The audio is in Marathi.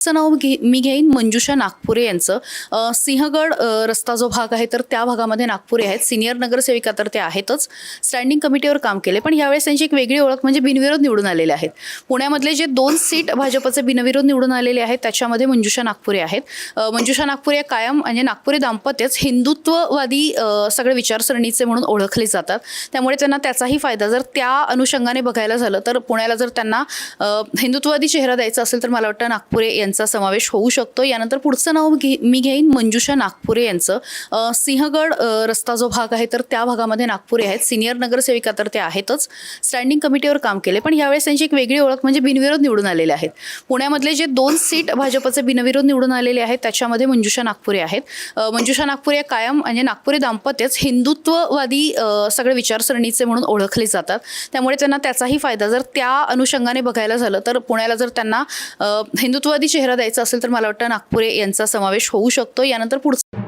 चं नाव घे मी घेईन. मंजुषा नागपुरे यांचं. सिंहगड रस्ता जो भाग आहे तर त्या भागामध्ये नागपुरे आहेत. सिनियर नगरसेविका तर ते आहेतच. स्टँडिंग कमिटीवर काम केले. पण यावेळेस त्यांची एक वेगळी ओळख म्हणजे बिनविरोध निवडून आलेले आहेत. पुण्यामधले जे दोन सीट भाजपचे बिनविरोध निवडून आलेले आहेत त्याच्यामध्ये मंजुषा नागपुरे आहेत. मंजुषा नागपुरे कायम म्हणजे नागपुरी दाम्पत्यच हिंदुत्ववादी सगळे विचारसरणीचे म्हणून ओळखले जातात. त्यामुळे त्यांना त्याचाही फायदा जर त्या अनुषंगाने बघायला झालं तर पुण्याला जर त्यांना हिंदुत्ववादी चेहरा द्यायचा असेल तर मला वाटतं नागपुरे यांचा समावेश होऊ शकतो. यानंतर पुढचं नाव घे मी घेईन मंजुषा नागपुरे यांचं. सिंहगड रस्ता जो भाग आहे तर त्या भागामध्ये नागपुरे आहेत. सिनियर नगरसेविका तर ते आहेतच. स्टँडिंग कमिटीवर काम केले. पण यावेळेस त्यांची एक वेगळी ओळख म्हणजे बिनविरोध निवडून आलेले आहेत. पुण्यामधले जे दोन सीट भाजपचे बिनविरोध निवडून आलेले आहेत त्याच्यामध्ये मंजुषा नागपुरे आहेत. मंजुषा नागपुरे कायम म्हणजे नागपुरी दाम्पत्यच हिंदुत्ववादी सगळे विचारसरणीचे म्हणून ओळखले जातात. त्यामुळे त्यांना त्याचाही फायदा जर त्या अनुषंगाने बघायला झालं तर पुण्याला जर त्यांना हिंदुत्ववादी चेहरा द्यायचा असेल तर मला वाटतं नागपुरे यांचा समावेश होऊ शकतो. यानंतर पुढचं